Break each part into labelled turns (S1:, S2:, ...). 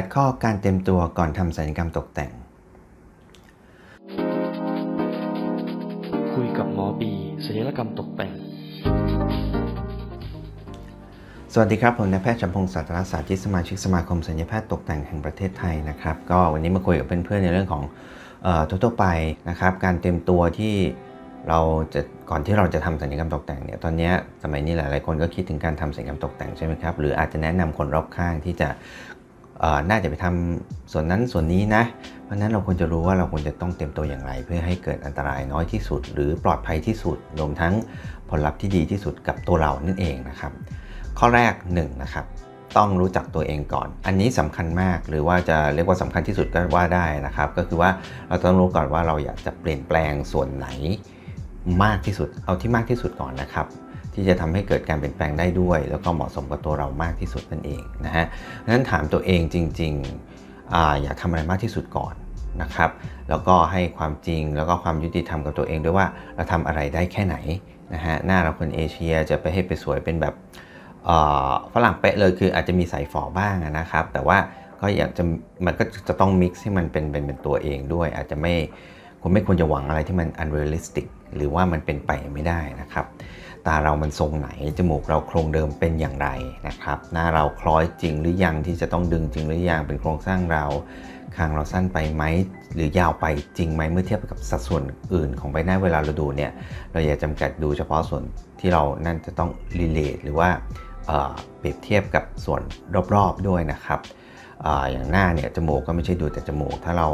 S1: 8 ข้อการเตรียมตัวก่อนทำศัลยกรรมตกแต่ง
S2: คุยกับหมอบีศัลยกรรมตกแต่ง
S1: สวัสดีครับ ผมนายแพทย์จำพงศ์สัตรศาสตร์ที่สมาชิกสมาคมศัลยแพทย์ตกแต่งแห่งประเทศไทยนะครับ ก็วันนี้มาคุยกับเพื่อนๆในเรื่องของเอ่อทั่วๆไปนะครับ การเตรียมตัวที่เราจะก่อนที่เราจะทำศัลยกรรมตกแต่งเนี่ยตอนเนี้ยสมัยนี้หลาย ๆ คนก็คิดถึงการทำศัลยกรรมตกแต่งใช่ไหมครับหรืออาจจะแนะนำคนรอบข้างที่จะเอ่อ น่าจะไปทำส่วนนั้นส่วนนี้นะ เพราะนั้นเราควรจะรู้ว่าเราควรจะต้องเตรียมตัวอย่างไร เพื่อให้เกิดอันตรายน้อยที่สุด หรือปลอดภัยที่สุดรวมทั้งผลลัพธ์ที่ดีที่สุดกับตัวเรานั่นเองนะครับ ข้อแรก1นงนะครับต้องรู้จักตัวเองก่อน อันนี้สำคัญมาก หรือว่าจะเรียกว่าสำคัญที่สุดก็ว่าได้นะครับ ก็คือว่าเราต้องรู้ก่อนว่าเราอยากจะเปลี่ยนแปลงส่วนไหนมากที่สุด เอาที่มากที่สุดก่อนนะครับ ที่จะทำให้เกิดการเปลี่ยนแปลงได้ด้วย แล้วก็เหมาะสมกับตัวเรามากที่สุดนั่นเองนะฮะดังนั้นถามตัวเองจริงๆออยากทำอะไรมากที่สุดก่อนนะครับ แล้วก็ให้ความจริงแล้วก็ความยุติธรรมกับตัวเองด้วยว่าเราทำอะไรได้แค่ไหนนะฮะหน้าเราคนเอเชียจะไปให้ไปสวยเป็นแบบฝรั่งเป๊ะเลยคืออาจจะมีสายฝอบ้างนะครับ แต่ว่าก็อยากจะมันก็จะต้องมิกซ์ให้มันเป็นเป็นเป็นตัวเองด้วย อาจจะไม่คุณไม่ควรจะหวังอะไรที่มัน unrealistic หรือว่ามันเป็นไปไม่ได้นะครับ ตาเรามันทรงไหน จมูกเราโครงเดิมเป็นอย่างไรนะครับ หน้าเราคล้อยจริงหรือยังที่จะต้องดึงจริงหรือยังเป็นโครงสร้างเราคางเราสั้นไปไหมหรือยาวไปจริงไหมเมื่อเทียบกับสัดส่วนอื่นของใบหน้าเวลาเราดูเนี่ยเราอย่าจำกัดดูเฉพาะส่วนที่เรานั่นจะต้อง relate หรือว่าเปรียบเทียบกับส่วนรอบๆด้วยนะครับออย่างหน้าเนี่ยจมูกก็ไม่ใช่ดูแต่จมูก ถ้าเรา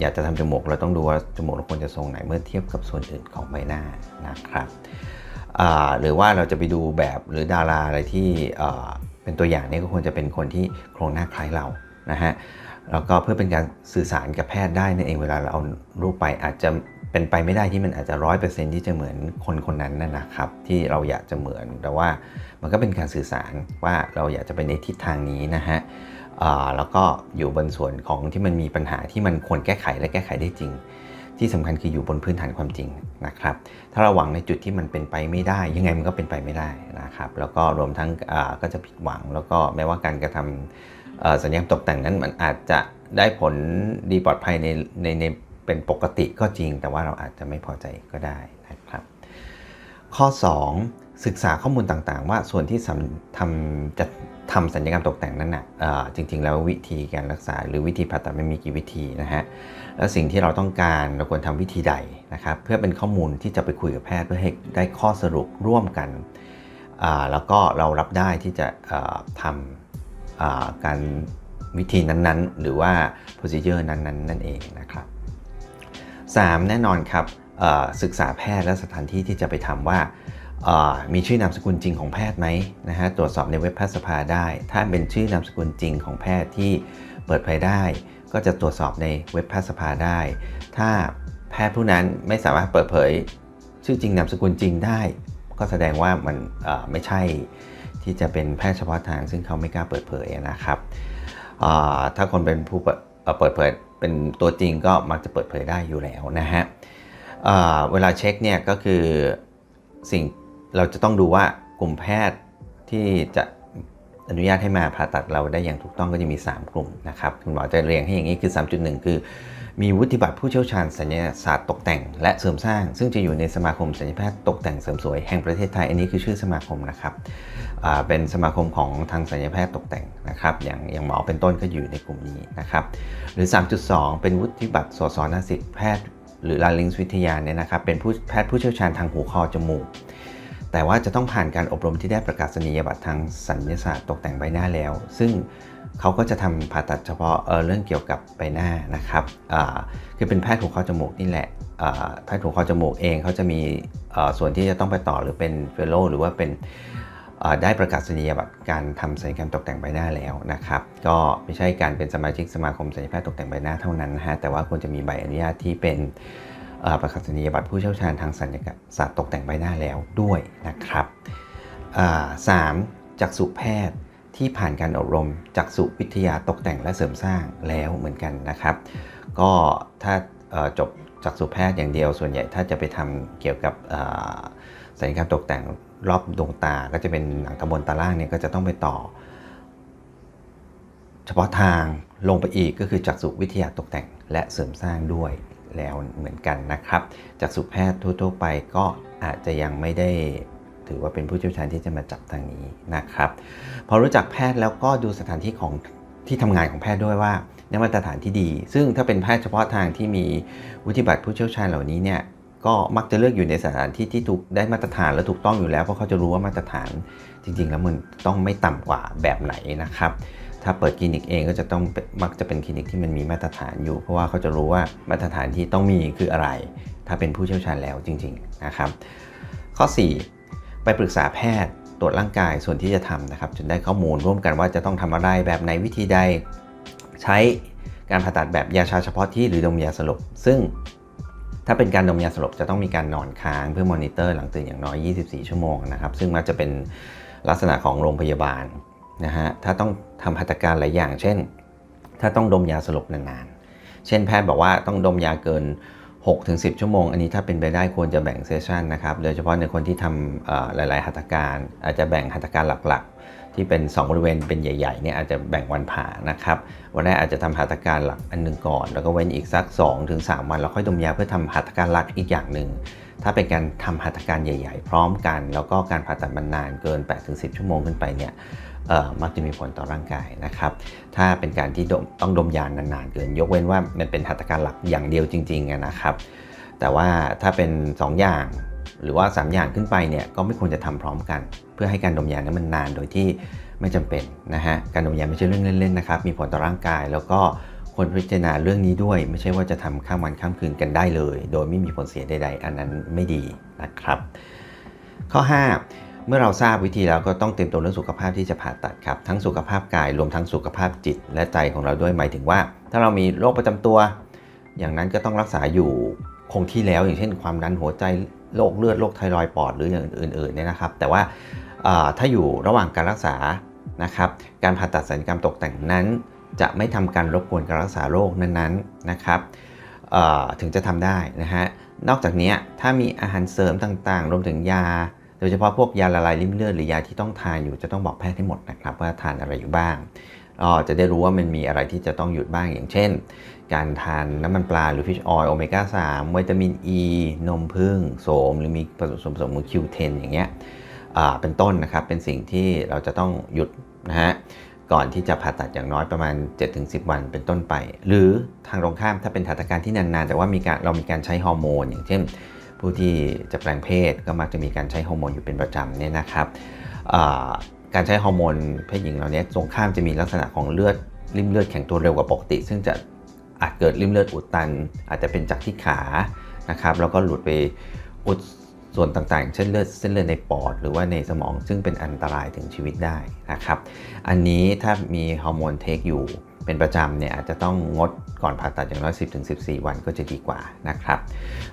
S1: อยากจะทำจมูกเราต้องดูว่าจมูกเราควรจะทรงไหนเมื่อเทียบกับส่วนอื่นของใบหน้านะครับ หรือว่าเราจะไปดูแบบหรือดาราอะไรที่เป็นตัวอย่างนี่ก็ควรจะเป็นคนที่โครงหน้าคล้ายเรานะฮะแล้วก็เพื่อเป็นการสื่อสารกับแพทย์ได้นั่นเองเวลาเราเอารูปไปอาจจะเป็นไปไม่ได้ที่มันอาจจะร้อยเปอร์เซ็นที่จะเหมือนคนคนนั้นนะนะครับ ที่เราอยากจะเหมือนแต่ว่ามันก็เป็นการสื่อสารว่าเราอยากจะไปในทิศทางนี้นะฮะแล้วก็อยู่บนส่วนของที่มันมีปัญหาที่มันควรแก้ไขและแก้ไขได้จริง ที่สำคัญคืออยู่บนพื้นฐานความจริงนะครับ ถ้าเราหวังในจุดที่มันเป็นไปไม่ได้ ยังไงมันก็เป็นไปไม่ได้นะครับ แล้วก็รวมทั้งก็จะผิดหวัง แล้วก็แม้ว่าการกระทำเอ่อสัญญาตกแต่งนั้นมันอาจจะได้ผลดีปลอดภัยในในในเป็นปกติก็จริง แต่ว่าเราอาจจะไม่พอใจก็ได้นะครับ ข้อ 2 ศึกษาข้อมูลต่างๆ ว่าส่วนที่ทำจะ ทำสัญญกรรมตกแต่งนั้นนะ่ะจริง ๆ แล้ววิธีการรักษา หรือวิธีผ่าตัดไม่มีกี่วิธีนะฮะแล้วสิ่งที่เราต้องการเราควรทำวิธีใดนะครับเพื่อเป็นข้อมูลที่จะไปคุยกับแพทย์เพื่อให้ได้ข้อสรุปร่วมกัน แล้วก็เรารับได้ที่จะทำการวิธีนั้นๆ หรือว่า procedure นั้นๆ นั่นเองนะครับ 3. แน่นอนครับศึกษาแพทย์และสถานที่ที่จะไปทำว่า มีชื่อนามสกุลจริงของแพทย์ไหมนะฮะตรวจสอบในเว็บแพทยสภาได้ ถ้าเป็นชื่อนามสกุลจริงของแพทย์ที่เปิดเผยได้ ก็จะตรวจสอบในเว็บแพทยสภาได้ ถ้าแพทย์ผู้นั้นไม่สามารถเปิดเผย ชื่อจริงนามสกุลจริงได้ ก็แสดงว่ามันไม่ใช่ที่จะเป็นแพทย์เฉพาะทาง ซึ่งเขาไม่กล้าเปิดเผยนะครับถ้าคนเป็นผู้เปิดเผยเป็นตัวจริงก็มักจะเปิดเผยได้อยู่แล้วนะฮะเวลาเช็คเนี่ยก็คือสิ่ง เราจะต้องดูว่ากลุ่มแพทย์ที่จะอนุญาตให้มาผ่าตัดเราได้อย่างถูกต้องก็จะมี 3 กลุ่มนะครับคุณหมอจะเรียงให้อย่างนี้คือ 3.1 คือ มีวุฒิบัตรผู้เชี่ยวชาญสัญญาศาสตร์ตกแต่ง และเสริมสร้าง ซึ่งจะอยู่ในสมาคมสัญญาแพทย์ตกแต่งเสริมสวยแห่งประเทศไทย อันนี้คือชื่อสมาคมนะครับเป็นสมาคมของทางสัญญาแพทย์ตกแต่งนะครับอย่างอย่างหมอเป็นต้นก็อยู่ในกลุ่มนี้นะครับหรือ 3.2 เป็นวุฒิบัตรสสนสิทธิแพทย์หรือลาลิงส์วิทยาเนี่ยนะครับเป็นผู้แพทย์ผู้เชี่ยวชาญทางหูคอจมูก แต่ว่าจะต้องผ่านการอบรมที่ได้ประกาศนียบัตรทางสัญญาศาสตร์ตกแต่งใบหน้าแล้ว ซึ่งเขาก็จะทำผ่าตัดเฉพาะเออเรื่องเกี่ยวกับใบหน้านะครับอ่าคือเป็นแพทย์หูคอจมูกนี่แหละอ่าแพทย์หูคอจมูกเองเขาจะมีอ่อส่วนที่จะต้องไปต่อหรือเป็นเฟลโลหรือว่าเป็นอ่าได้ประกาศนียบัตรการทำศัลยกรรมตกแต่งใบหน้าแล้วนะครับ ก็ไม่ใช่การเป็นสมาชิกสมาคมศัลยแพทย์ตกแต่งใบหน้าเท่านั้นนะฮะแต่ว่าควรจะมีใบอนุญาตที่เป็น ประกาศนียบัตรผู้เชี่ยวชาญทางสัญญกรรมศาสตร์ตกแต่งใบหน้าแล้วด้วยนะครับสามจักษุแพทย์ที่ผ่านการอบรมจักษุวิทยาตกแต่งและเสริมสร้างแล้วเหมือนกันนะครับ ก็ถ้าจบจักษุแพทย์อย่างเดียวส่วนใหญ่ถ้าจะไปทำเกี่ยวกับศัลยกรรมตกแต่งรอบดวงตา ก็จะเป็นหนังตะบนตาล่างเนี่ยก็จะต้องไปต่อ เฉพาะทางลงไปอีกก็คือจักษุวิทยาตกแต่งและเสริมสร้างด้วย แล้วเหมือนกันนะครับจักษุแพทย์ทั่วๆไปก็อาจจะยังไม่ได้ถือว่าเป็นผู้เชี่ยวชาญที่จะมาจับทางนี้นะครับ พอรู้จักแพทย์แล้วก็ดูสถานที่ของที่ทำงานของแพทย์ด้วยว่าได้มาตรฐานที่ดี ซึ่งถ้าเป็นแพทย์เฉพาะทางที่มีวุฒิบัตรผู้เชี่ยวชาญเหล่านี้เนี่ยก็มักจะเลือกอยู่ในสถานที่ที่ถูกได้มาตรฐานและถูกต้องอยู่แล้วเพราะเขาจะรู้ว่ามาตรฐานจริง ๆ แล้วมันต้องไม่ต่ำกว่าแบบไหนนะครับ ถ้าเปิดคลินิกเองก็จะต้องมักจะเป็นคลินิกที่มันมีมาตรฐานอยู่ เพราะว่าเขาจะรู้ว่ามาตรฐานที่ต้องมีคืออะไร ถ้าเป็นผู้เชี่ยวชาญแล้วจริงๆนะครับ ข้อ 4 ไปปรึกษาแพทย์ตรวจร่างกายส่วนที่จะทำนะครับจนได้ข้อมูลร่วมกันว่าจะต้องทำอะไรแบบไหนวิธีใดใช้การผ่าตัดแบบยาชาเฉพาะที่หรือดมยาสลบ ซึ่งถ้าเป็นการดมยาสลบจะต้องมีการนอนค้างเพื่อมอนิเตอร์หลังตื่นอย่างน้อย 24 ชั่วโมงนะครับ ซึ่งมักจะเป็นลักษณะของโรงพยาบาล นะฮะถ้าต้องทำหัตถการหลายอย่าง เช่น ถ้าต้องดมยาสลบนานๆ เช่นแพทย์บอกว่าต้องดมยาเกิน 6-10 ชั่วโมง อันนี้ถ้าเป็นไปได้ควรจะแบ่งเซสชันนะครับโดยเฉพาะในคนที่ทำหลาย ๆ หัตถการอาจจะแบ่งหัตถการหลักๆ ที่เป็น 2 บริเวณเป็นใหญ่ๆเนี่ยอาจจะแบ่งวันผ่านะครับวันแรกอาจจะทำหัตถการหลักอันหนึ่งก่อน แล้วก็เว้นอีกสัก 2-3 วันแล้วค่อยดมยาเพื่อทำหัตถการหลักอีกอย่างหนึ่งถ้าเป็นการทำหัตถการใหญ่ ๆ พร้อมกัน แล้วก็การผ่าตัดมันนานเกิน 8-10 ชั่วโมงขึ้นไปเนี่ย มักจะมีผลต่อร่างกายนะครับ ถ้าเป็นการที่ต้องดมยานานๆเกิน ยกเว้นว่ามันเป็นหัตถการหลักอย่างเดียวจริงๆนะครับ แต่ว่าถ้าเป็น 2 อย่างหรือว่า 3 อย่างขึ้นไปเนี่ยก็ไม่ควรจะทำพร้อมกัน เพื่อให้การดมยานั้นมันนานโดยที่ไม่จำเป็นนะฮะการดมยาไม่ใช่เรื่องเล่นๆนะครับมีผลต่อร่างกาย แล้วก็ควรพิจารณาเรื่องนี้ด้วย ไม่ใช่ว่าจะทำข้ามวันข้ามคืนกันได้เลย โดยไม่มีผลเสียใด ๆ อันนั้นไม่ดีนะครับ ข้อ 5 เมื่อเราทราบวิธีแล้วก็ต้องเตรียมตัวเรื่องสุขภาพที่จะผ่าตัดครับ ทั้งสุขภาพกายรวมทั้งสุขภาพจิต และใจของเราด้วยหมายถึงว่า ถ้าเรามีโรคประจำตัว อย่างนั้นก็ต้องรักษาอยู่คงที่แล้ว อย่างเช่นความดันหัวใจโรคเลือดโรคไทรอยด์ปอดหรืออย่างอื่นๆเนี่ยนะครับ แต่ว่าถ้าอยู่ระหว่างการรักษานะครับ การผ่าตัดศัลยกรรมตกแต่งนั้น จะไม่ทำการรบกวนการรักษาโรคนั้นๆนะครับถึงจะทำได้นะฮะนอกจากนี้ถ้ามีอาหารเสริมต่างๆ รวมถึงยา โดยเฉพาะพวกยาละลายริ่มเลือดหรือยาที่ต้องทานอยู่จะต้องบอกแพทย์ให้หมดนะครับว่าทานอะไรอยู่บ้างก็จะได้รู้ว่ามันมีอะไรที่จะต้องหยุดบ้างอย่างเช่น การทานน้ำมันปลาหรือฟิชออยล์โอเมก้า3วิตามินอ e, ีนมผึ้งโสม หรือมีผสมผสมของ Q10 อย่างเงี้ยเป็นต้นนะครับ เป็นสิ่งที่เราจะต้องหยุดนะฮะก่อนที่จะผ่าตัดอย่างน้อยประมาณ 7-10 วันเป็นต้นไป หรือทางตรงข้ามถ้าเป็นหัตถการที่นานๆ แต่ว่ามีการเรามีการใช้ฮอร์โมนอย่างเช่น ผู้ที่จะแปลงเพศก็มักจะมีการใช้ฮอร์โมนอยู่เป็นประจำเนี่ยนะครับการใช้ฮอร์โมนเพศหญิงเราเนี้ยตรงข้ามจะมีลักษณะของเลือดริมเลือดแข็งตัวเร็วกว่าปกติ ซึ่งจะอาจเกิดริ่มเลือดอุดตัน อาจจะเป็นจากที่ขานะครับแล้วก็หลุดไปอุดส่วนต่างๆ เช่นเลือดเส้นเลือดในปอด หรือว่าในสมองซึ่งเป็นอันตรายถึงชีวิตได้นะครับ อันนี้ถ้ามีฮอร์โมนเทคอยู่ เป็นประจำเนี่ยอาจจะต้องงดก่อนผ่าตัดอย่างน้อย 10-14 วันก็จะดีกว่านะครับ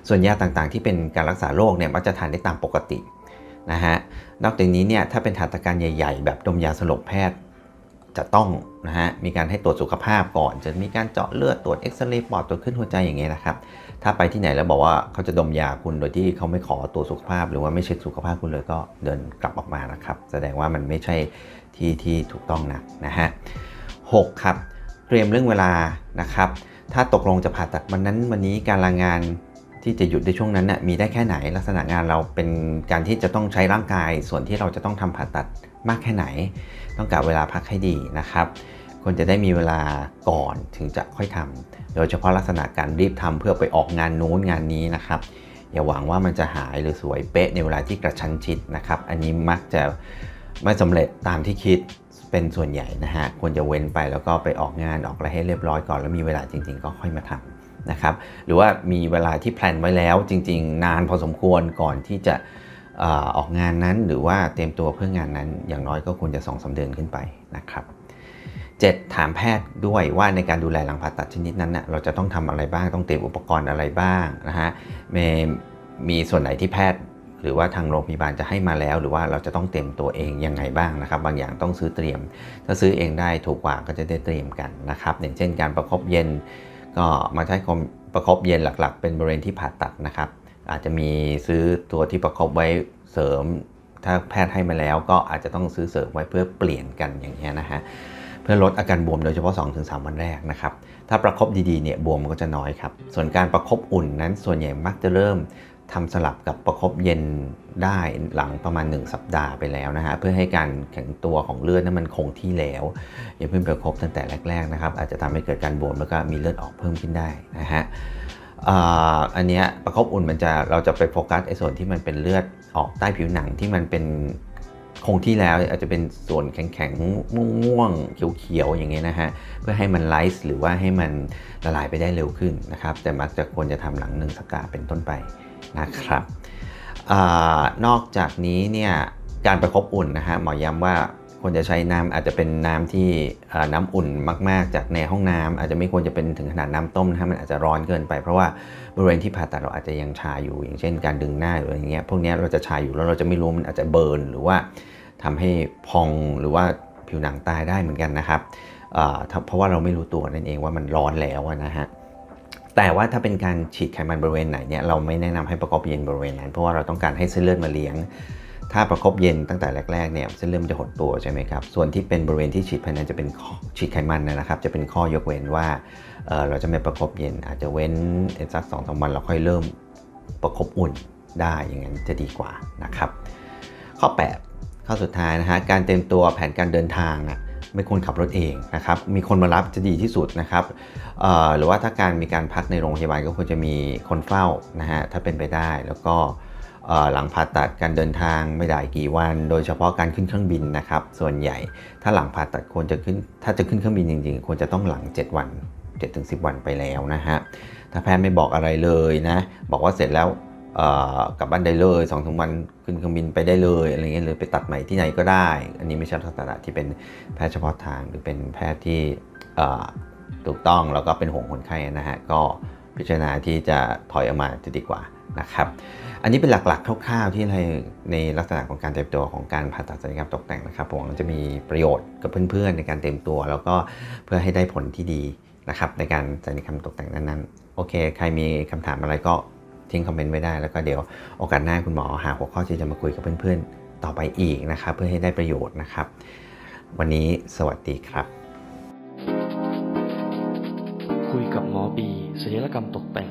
S1: ส่วนยาต่างๆ ที่เป็นการรักษาโรคเนี่ยมักจะทานได้ตามปกตินะฮะ นอกจากนี้เนี่ยถ้าเป็นหัตถการใหญ่ๆ แบบดมยาสลบแพทย์จะต้องนะฮะมีการให้ตรวจสุขภาพก่อน จะมีการเจาะเลือดตรวจเอ็กซเรย์ปอดตรวจขึ้นหัวใจอย่างเงี้ยนะครับ ถ้าไปที่ไหนแล้วบอกว่าเขาจะดมยาคุณโดยที่เขาไม่ขอตรวจสุขภาพ หรือว่าไม่เช็คสุขภาพคุณเลยก็เดินกลับออกมานะครับ แสดงว่ามันไม่ใช่ที่ที่ถูกต้องนะนะฮะหกครับ เตรียมเรื่องเวลานะครับ ถ้าตกลงจะผ่าตัดวันนั้นวันนี้การลางงานที่จะหยุดในช่วงนั้นน่ะมีได้แค่ไหนลักษณะงานเราเป็นการที่จะต้องใช้ร่างกาย ส่วนที่เราจะต้องทำผ่าตัดมากแค่ไหน ต้องการเวลาพักให้ดีนะครับควรจะได้มีเวลาก่อนถึงจะค่อยทำโดยเฉพาะลักษณะการรีบทำเพื่อไปออกงานนู้นงานนี้นะครับ อย่าหวังว่ามันจะหายหรือสวยเป๊ะในเวลาที่กระชั้นชิดนะครับ อันนี้มักจะไม่สำเร็จตามที่คิด เป็นส่วนใหญ่นะฮะควรจะเว้นไปแล้วก็ไปออกงานออกอะไรให้เรียบร้อยก่อนแล้วมีเวลาจริง ๆ ก็ค่อยมาทำนะครับหรือว่ามีเวลาที่แพลนไว้แล้วจริง ๆ นานพอสมควรก่อนที่จะออกงานนั้นหรือว่าเตรียมตัวเพื่องานนั้น อย่างน้อยก็ควรจะ2อสาเดือนขึ้นไปนะครับ 7. ถามแพทย์ด้วยว่าในการดูแลหลังผ่าตัดชนิดนั้นนะเราจะต้องทำอะไรบ้างต้องเตรียมอุปกรณ์อะไรบ้างนะฮะมีส่วนไหนที่แพทย์ หรือว่าทางโรงพยาบาลจะให้มาแล้ว หรือว่าเราจะต้องเตรียมตัวเองยังไงบ้างนะครับ บางอย่างต้องซื้อเตรียม ถ้าซื้อเองได้ถูกกว่าก็จะได้เตรียมกันนะครับอย่างเช่นการประคบเย็น ก็มาใช้ความประคบเย็นหลักๆ เป็นบริเวณที่ผ่าตัดนะครับ อาจจะมีซื้อตัวที่ประคบไว้เสริม ถ้าแพทย์ให้มาแล้วก็อาจจะต้องซื้อเสริมไว้เพื่อเปลี่ยนกันอย่างเงี้ยนะฮะเพื่อลดอาการบวมโดยเฉพาะ 2-3 วันแรกนะครับ ถ้าประคบดีๆเนี่ยบวมมันก็จะน้อยครับ ส่วนการประคบอุ่นนั้นส่วนใหญ่มักจะเริ่ม ทำสลับกับประคบเย็นได้หลังประมาณ 1 สัปดาห์ไปแล้วนะฮะเพื่อให้การแข็งตัวของเลือดนั้นมันคงที่แล้ว อย่าเพิ่งประคบตั้งแต่แรกๆนะครับ อาจจะทำให้เกิดการบวมแล้วก็มีเลือดออกเพิ่มขึ้นได้นะฮะอันนี้ประคบอุ่นมันจะเราจะไปโฟกัสไอ้ส่วนที่มันเป็นเลือดออกใต้ผิวหนังที่มันเป็นคงที่แล้วอาจจะเป็นส่วนแข็งๆม่วงๆเขียวๆอย่างเงี้ยนะฮะเพื่อให้มันไลซ์หรือว่าให้มันละลายไปได้เร็วขึ้นนะครับ แต่มักจะควรจะทำหลังหนึ่งสัปดาห์เป็นต้นไป นะครับอนอกจากนี้เนี่ยการประคบอุ่นนะฮะหมอย้ำว่าควรจะใช้น้ำอาจจะเป็นน้ำที่น้ำอุ่นมาก ๆ จากในห้องน้ำอาจจะไม่ควรจะเป็นถึงขนาดน้ำต้มนะฮะมันอาจจะร้อนเกินไปเพราะว่าบริเวณที่ผ่าตัดเราอาจจะยังชาอยู่ อย่างเช่น การดึงหน้าหรืออะไรเงี้ยพวกนี้เราจะชาอยู่แล้วเราจะไม่รู้มันอาจจะเบิร์นหรือว่าทำให้พองหรือว่าผิวหนังตายได้เหมือนกันนะครับเพราะว่าเราไม่รู้ตัวนั่นเองว่ามันร้อนแล้วนะฮะ แต่ว่าถ้าเป็นการฉีดไขมันบริเวณไหนเนี่ยเราไม่แนะนำให้ประคบเย็นบริเวณนั้น เพราะว่าเราต้องการให้เส้นเลือดมาเลี้ยง ถ้าประคบเย็นตั้งแต่แรกๆเนี่ยเส้นเลือดมันจะหดตัวใช่ไหมครับส่วนที่เป็นบริเวณที่ฉีดภายในจะเป็นฉีดไขมันนะครับ จะเป็นข้อยกเว้นว่าเเราจะไม่ประคบเย็น อาจจะเว้นสักสองสามวันเราค่อยเริ่มประคบอุ่นได้อย่างนั้นจะดีกว่านะครับ ข้อ 8 ข้อสุดท้ายนะฮะการเตรียมตัวแผนการเดินทางนะ ไม่ควรขับรถเองนะครับ มีคนมารับจะดีที่สุดนะครับหรือว่าถ้าการมีการพักในโรงพยาบาลก็ควรจะมีคนเฝ้านะฮะถ้าเป็นไปได้แล้วก็หลังผ่าตัดการเดินทางไม่ได้กี่วัน โดยเฉพาะการขึ้นเครื่องบินนะครับ ส่วนใหญ่ถ้าหลังผ่าตัดควรจะขึ้น ถ้าจะขึ้นเครื่องบินจริงๆ ควรจะต้องหลัง 7 วัน7-10 วันไปแล้วนะฮะถ้าแพทย์ไม่บอกอะไรเลยนะบอกว่าเสร็จแล้ว กลับบ้านได้เลยสองสามวันขึ้นเครื่องบินไปได้เลยอะไรเงี้ยหรือไปตัดใหม่ที่ไหนก็ได้ อันนี้ไม่ใช่ลักษณะที่เป็นแพทย์เฉพาะทางหรือเป็นแพทย์ที่ถูกต้องแล้วก็เป็นห่วงคนไข้นะฮะก็พิจารณาที่จะถอยออกมาจะดีกว่านะครับ อันนี้เป็นหลักๆคร่าวๆที่ในในลักษณะของการเตรียมตัวของการผ่าตัดศัลยกรรมตกแต่งนะครับผมมันจะมีประโยชน์กับเพื่อนๆ ในการเตรียมตัว แล้วก็เพื่อให้ได้ผลที่ดีนะครับในการศัลยกรรมตกแต่งนั้นๆโอเค ใครมีคำถามอะไรก็ ทิ้งคอมเมนต์ไว้ได้แล้วก็เดี๋ยวโอกาสหน้าคุณหมอหาหัวข้อที่จะมาคุยกับเพื่อนๆ ต่อไปอีกนะครับเพื่อให้ได้ประโยชน์นะครับ วันนี้สวัสดีครับ
S2: คุยกับหมอบีศัลยกรรมตกแต่ง